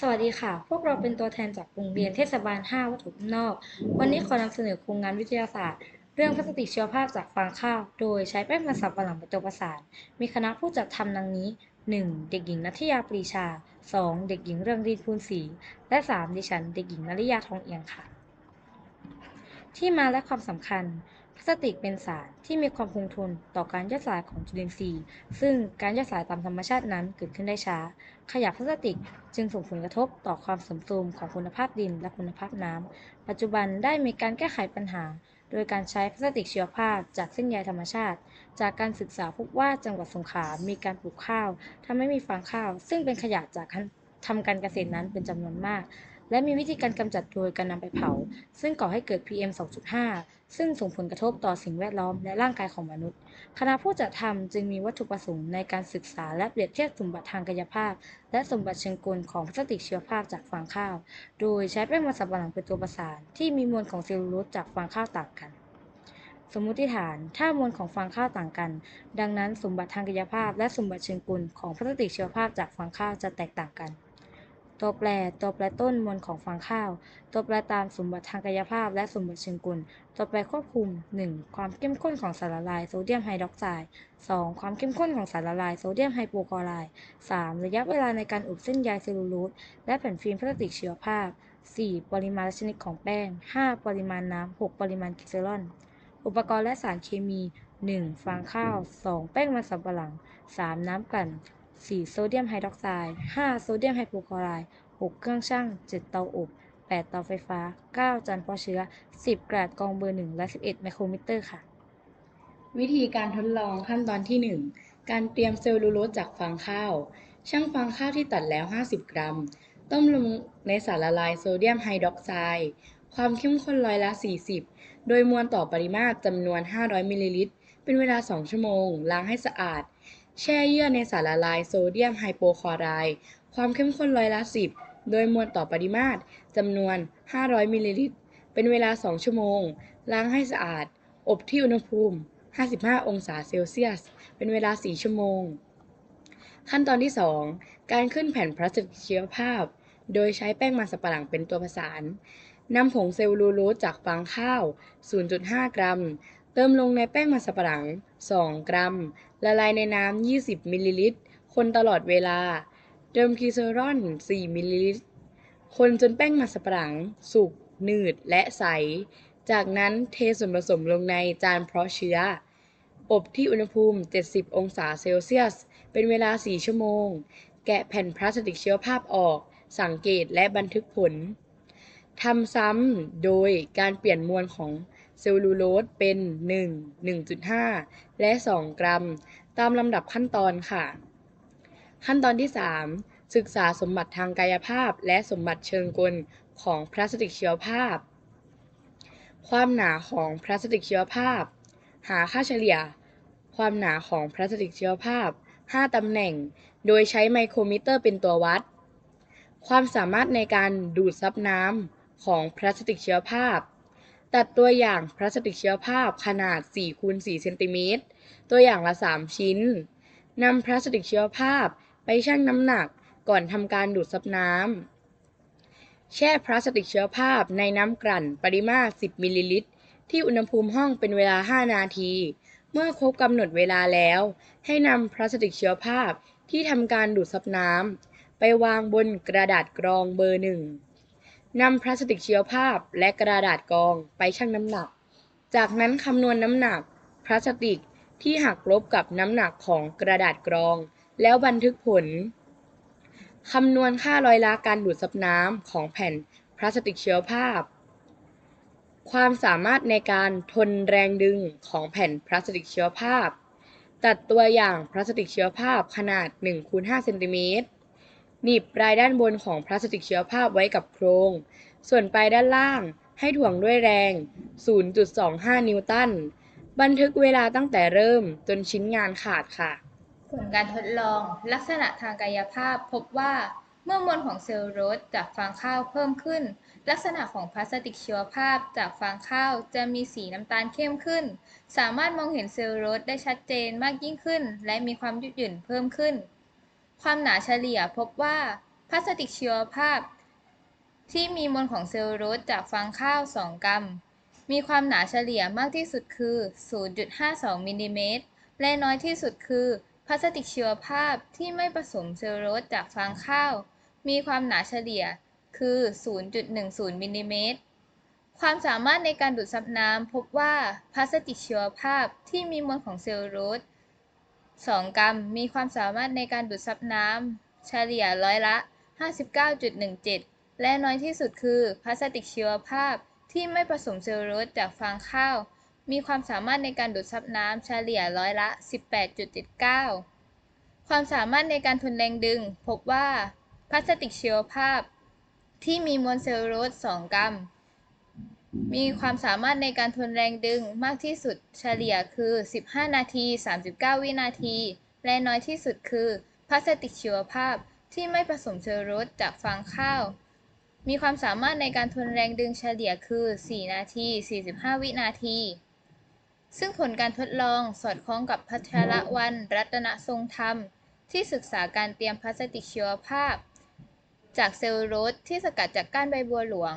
สวัสดีค่ะ พวกเราเป็นตัวแทนจากโรงเรียนเทศบาล 5 วัตถุบ้านนอก วันนี้ขอนำเสนอโครงงานวิทยาศาสตร์ เรื่องพลาสติกชีวภาพจากฟางข้าว โดยใช้แป้งมันสำปะหลังเป็นตัวประสาน มีคณะผู้จัดทำดังนี้ 1. เด็กหญิงนัทยาปรีชา 2. เด็กหญิงเรืองรีพูนศรี และ 3. ดิฉัน เด็กหญิงนริยาทองเอียงค่ะ ที่มาและความสำคัญ พลาสติกเป็นสารที่มีความคงทนต่อการย่อยสลายของจุลินทรีย์ ซึ่งการย่อยสลายตามธรรมชาตินั้นเกิดขึ้นได้ช้า ขยะพลาสติกจึงส่งผลกระทบต่อความสมโทรมของคุณภาพดินและคุณภาพน้ำปัจจุบันได้มีการแก้ไขปัญหา โดยการใช้พลาสติกชีวภาพจากเส้นใยธรรมชาติ จากการศึกษาพบว่าจังหวัดสงขลามีการปลูกข้าวทำให้มีฟางข้าว ซึ่งเป็นขยะจากการทำการเกษตรนั้นเป็นจำนวนมาก และมีวิธีการกำจัดโดยการนำไปเผา ซึ่งก่อให้เกิด PM 2.5 ซึ่งส่งผลกระทบต่อสิ่งแวดล้อมและร่างกายของมนุษย์ คณะผู้จัดทำจึงมีวัตถุประสงค์ในการศึกษาและเปรียบเทียบสมบัติทางกายภาพ และสมบัติเชิงกลของพลาสติกชีวภาพจากฟางข้าว โดยใช้แป้งมันสำปะหลังเป็นตัวประสาน ที่มีมวลของเซลลูโลสจากฟางข้าวต่างกันสมมติฐาน ถ้ามวลของฟางข้าวต่างกัน ดังนั้นสมบัติทางกายภาพ และสมบัติเชิงกลของพลาสติกชีวภาพจากฟางข้าวจะแตกต่างกัน ตัวแปร ตัวแปรต้นมวลของฟางข้าว ตัวแปรตามสมบัติทางกายภาพ และสมบัติเชิงกล ตัวแปรควบคุม 1. ความเข้มข้นของสารละลายโซเดียมไฮดรอกไซด์ 2. ความเข้มข้นของสารละลายโซเดียมไฮโปคลอไรด์ 3. ระยะเวลาในการอบเส้นใยเซลลูโลสและแผ่นฟิล์มพลาสติกชีวภาพ 4. ปริมาณชนิดของแป้ง 5. ปริมาณน้ำ 6. ปริมาณกิเซรอน อุปกรณ์และสารเคมี 1. ฟางข้าว 2. แป้งมันสำปะหลัง 3. น้ำกลั่น 4. โซเดียมไฮดรอกไซด์ 5. โซเดียมไฮโปคลอไรด์ 6. เครื่องชั่ง 7 เตาอบ 8 เตาไฟฟ้า 9 จานเพาะเชื้อ 10 กระดาษกองเบอร์ 1 และ 11 ไมโครมิเตอร์ค่ะ วิธีการทดลองขั้นตอนที่ 1 การเตรียมเซลลูโลสจากฟางข้าว ช่างฟางข้าวที่ตัดแล้ว 50 กรัม ต้มลงในสารละลายโซเดียมไฮดรอกไซด์ ความเข้มข้นร้อยละ 40 โดยมวลต่อปริมาตรจำนวน 500 มิลลิลิตร เป็นเวลา 2 ชั่วโมง ล้างให้สะอาด แช่เยื่อในสารละลายโซเดียมไฮโปคลอไรด์ความเข้มข้นร้อยละ 10 โดยมวลต่อปริมาตรจำนวน 500 มิลลิลิตร เป็นเวลา 2 ชั่วโมง ล้างให้สะอาด อบที่อุณหภูมิ 55 องศาเซลเซียส เป็นเวลา 4 ชั่วโมง ขั้นตอนที่ 2 การขึ้นแผ่นพลาสติกชีวภาพ โดยใช้แป้งมันสำปะหลังเป็นตัวประสานนำผงเซลลูโลสจากฟางข้าว 0.5 กรัม เติมลงในแป้งมันสำปะหลัง 2 กรัม ละลายในน้ำ 20 มิลลิลิตร คนตลอดเวลา เติมคีเซรอน 4 มิลลิลิตร คนจนแป้งมันสำปะหลัง สุก หนืด และใส จากนั้นเทส่วนผสมลงในจานเพาะเชื้อ อบที่อุณหภูมิ 70 องศาเซลเซียส เป็นเวลา 4 ชั่วโมง แกะแผ่นพลาสติกเชีวภาพออก สังเกตและบันทึกผล ทำซ้ำโดยการเปลี่ยนมวลของ เซลลูโลสเป็น 1 1.5 และ 2 กรัม ตามลำดับขั้นตอนค่ะ ขั้นตอนที่ 3 ศึกษาสมบัติทางกายภาพ และสมบัติเชิงกลของพลาสติกชีวภาพ ความหนาของพลาสติกชีวภาพ หาค่าเฉลี่ย ความหนาของพลาสติกชีวภาพ 5 ตำแหน่ง โดยใช้ไมโครมิเตอร์เป็นตัววัด ความสามารถในการดูดซับน้ำของพลาสติกชีวภาพ ตัดตัวอย่างพลาสติกชีวภาพขนาด4คูณ4เซนติเมตรตัวอย่างละ 3 ชิ้นนำพลาสติกชีวภาพไปชั่งน้ำหนักก่อนทำการดูดซับน้ำแช่พลาสติกชีวภาพในน้ำกลั่นปริมาตร 10 มิลลิลิตร ที่อุณหภูมิห้องเป็นเวลา 5 นาที เมื่อครบกำหนดเวลาแล้ว ให้นำพลาสติกชีวภาพที่ทำการดูดซับน้ำไปวางบนกระดาษกรองเบอร์หนึ่ง นำพลาสติกชีวภาพและกระดาษกรองไปชั่งน้ำหนัก จากนั้นคำนวณน้ำหนักพลาสติกที่หักลบกับน้ำหนักของกระดาษกรอง แล้วบันทึกผลคำนวณค่าร้อยละการดูดซับน้ำของแผ่นพลาสติกเชีวภาพ ความสามารถในการทนแรงดึงของแผ่นพลาสติกเชีวภาพ ตัดตัวอย่างพลาสติกเชีวภาพขนาด1คูณ5เซนติเมตร หนีบปลายด้านบนของพลาสติกเชีวภาพไว้กับโครง ส่วนปลายด้านล่างให้ถ่วงด้วยแรง 0.25 นิวตัน บันทึกเวลาตั้งแต่เริ่มจนชิ้นงานขาดค่ะ ผลการทดลองลักษณะทางกายภาพพบว่าเมื่อมวลของเซลลูโลสจากฟางข้าวเพิ่มขึ้น ลักษณะของพลาสติกชีวภาพจากฟางข้าวจะมีสีน้ำตาลเข้มขึ้น สามารถมองเห็นเซลลูโลสได้ชัดเจนมากยิ่งขึ้น และมีความยืดหยุ่นเพิ่มขึ้น ความหนาเฉลี่ยพบว่าพลาสติกชีวภาพ ที่มีมวลของเซลลูโลสจากฟางข้าว 2 กรัม มีความหนาเฉลี่ยมากที่สุดคือ 0.52มิลลิเมตร และน้อยที่สุดคือพลาสติกชีวภาพที่ไม่ผสมเซลลูโลสจากฟางข้าว มีความหนาเฉลี่ยคือ 0.10มิลลิเมตร ความสามารถในการดูดซับน้ำพบว่าพลาสติกชีวภาพที่มีมวลของเซลลูโลส 2 กรัม มีความสามารถในการดูดซับน้ำเฉลี่ยร้อยละ 59.17 และน้อยที่สุดคือพลาสติกชีวภาพที่ไม่ผสมเซลลูโลสจากฟางข้าว มีความสามารถในการดูดซับน้ำเฉลี่ยร้อยละ 18.79 ความสามารถในการทนแรงดึง พบว่าพลาสติกชีวภาพ ที่มีมวลเซลลูโลส 2 กรัม มีความสามารถในการทนแรงดึงมากที่สุดเฉลี่ยคือ 15 นาที 39 วินาที และน้อยที่สุดคือพลาสติกชีวภาพที่ไม่ผสมเซลลูโลสจากฟางข้าว มีความสามารถในการทนแรงดึงเฉลี่ยคือ 4 นาที 45 วินาที ซึ่งผลการทดลองสอดคล้องกับพัชรวันรัตนทรงธรรม ที่ศึกษาการเตรียมพลาสติกชีวภาพ จากเซลลูโลสที่สกัดจากก้านใบบัวหลวง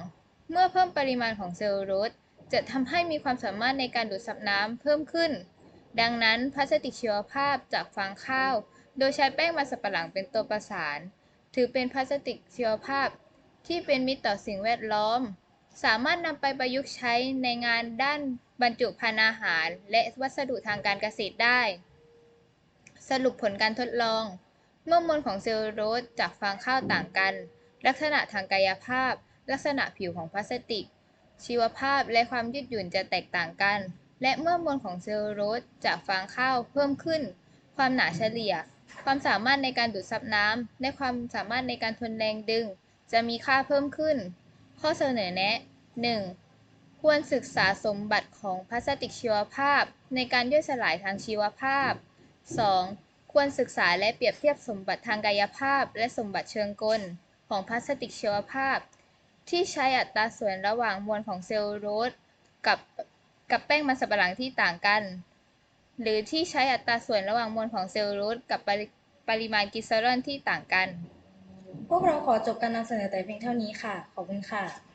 เมื่อเพิ่มปริมาณของเซลลูโลสจะทำให้มีความสามารถในการดูดซับน้ำเพิ่มขึ้น ดังนั้นพลาสติกชีวภาพจากฟางข้าว โดยใช้แป้งมันสับปะหลังเป็นตัวประสาน ถือเป็นพลาสติกชีวภาพที่เป็นมิตรต่อสิ่งแวดล้อม สามารถนำไปประยุกต์ใช้ในงานด้านบรรจุภัณฑ์อาหาร และวัสดุทางการเกษตรได้ สรุปผลการทดลอง เมื่อมวลของเซลลูโลสจากฟางข้าวต่างกัน ลักษณะทางกายภาพ ลักษณะผิวของพลาสติก ชีวภาพและความยืดหยุ่นจะแตกต่างกัน และเมื่อมวลของเซลลูโลสจากฟางข้าวเพิ่มขึ้น ความหนาเฉลี่ย ความสามารถในการดูดซับน้ำและความสามารถในการทนแรงดึง จะมีค่าเพิ่มขึ้น ข้อเสนอแนะ 1. ควรศึกษาสมบัติของพลาสติกชีวภาพ ในการย่อยสลายทางชีวภาพ 2. ควรศึกษาและเปรียบเทียบสมบัติทางกายภาพ และสมบัติเชิงกล ของพลาสติกชีวภาพ ที่ใช้อัตราส่วนระหว่างมวลของเซลลูโลสกับกับแป้งมันสับปะหลังที่ต่างกัน หรือที่ใช้อัตราส่วนระหว่างมวลของเซลลูโลสกับปริปริมาณกิสเซอรอลที่ต่างกัน พวกเราขอจบการนำเสนอแต่เพียงเท่านี้ค่ะ ขอบคุณค่ะ